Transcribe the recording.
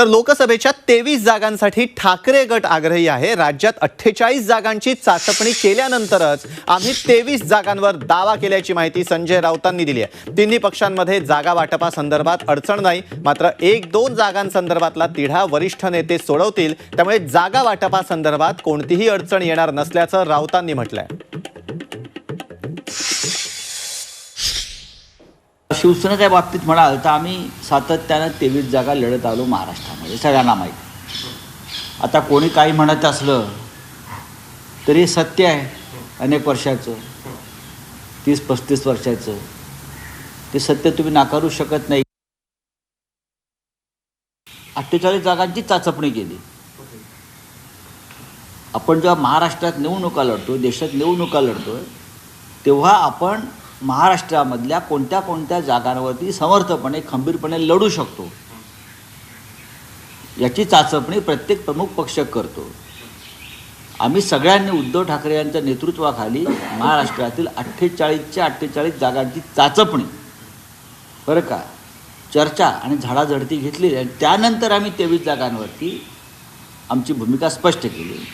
तर लोकसभेच्या तेवीस जागांसाठी ठाकरे गट आग्रही आहे. राज्यात अठ्ठेचाळीस जागांची चाचपणी केल्यानंतरच आम्ही तेवीस जागांवर दावा केल्याची माहिती संजय राऊतांनी दिली आहे. तिन्ही पक्षांमध्ये जागा वाटपासंदर्भात अडचण नाही. मात्र एक दोन जागांसंदर्भातला तिढा वरिष्ठ नेते सोडवतील. त्यामुळे जागा वाटपासंदर्भात कोणतीही अडचण येणार नसल्याचं राऊतांनी म्हटलंय. शिवसेनेच्या बाबतीत म्हणाल तर आम्ही सातत्यानं तेवीस जागा लढत आलो महाराष्ट्रामध्ये सगळ्यांना माहीत. आता कोणी काही म्हणत असलं तरी हे सत्य आहे अनेक वर्षाचं तीस पस्तीस वर्षाचं. ते सत्य तुम्ही नाकारू शकत नाही. अठ्ठेचाळीस जागांची चाचपणी केली. आपण जेव्हा महाराष्ट्रात निवडणुका लढतो देशात निवडणुका लढतो तेव्हा आपण महाराष्ट्रामधल्या कोणत्या कोणत्या जागांवरती समर्थपणे खंबीरपणे लढू शकतो. याची चाचपणी प्रत्येक प्रमुख पक्ष करतो. आम्ही सगळ्यांनी उद्धव ठाकरे यांच्या नेतृत्वाखाली महाराष्ट्रातील अठ्ठेचाळीसच्या अठ्ठेचाळीस जागांची चाचपणी. बरं का? चर्चा आणि झाडाझडती घेतली आणि त्यानंतर आम्ही तेवीस जागांवरती आमची भूमिका स्पष्ट केली.